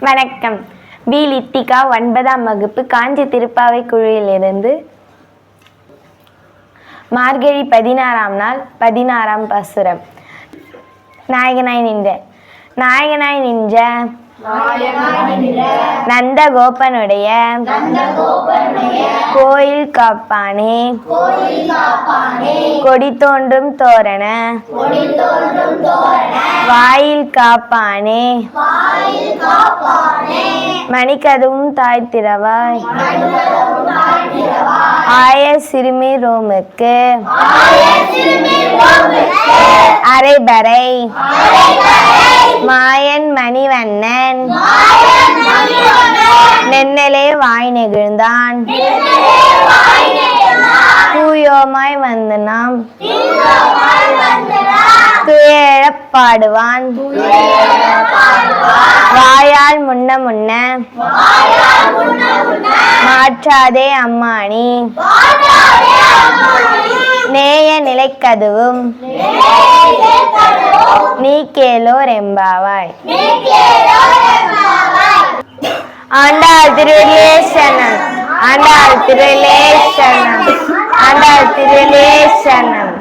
வணக்கம். பி. லித்திகா ஒன்பதாம் வகுப்பு காஞ்சி திருப்பாவை குழுவிலிருந்து மார்கழி பதினாறாம் நாள் பதினாறாம் பாசுரம். நாயகனாய் நின்ற. நாயகனாய் நின்ற. நந்த கோபனுடைய கோயில் காப்பானே. கொடி தோன்றும் தோரண. வாயில் காப்பானே. மணிக்கதவும் தாய்த்திரவாய் ஆய சிறுமி ரோமுக்கு அரைபறை. மாயன் மணிவண்ணன். நென்னலே வாய் நெகிழ்ந்தான். தூயோமாய் வந்து நாம் துயரப் பாடுவான். வாயால் முன்ன முன்ன மாற்றாதே அம்மானி. நேய நிலைக்கதுவும் நீ கேளோ ரெம்பாவாய் ஆண்டாள் திருவிலேசனம் ஆண்டாள் திருவிலேசனம் ஆண்டாள் திருவிலேசனம்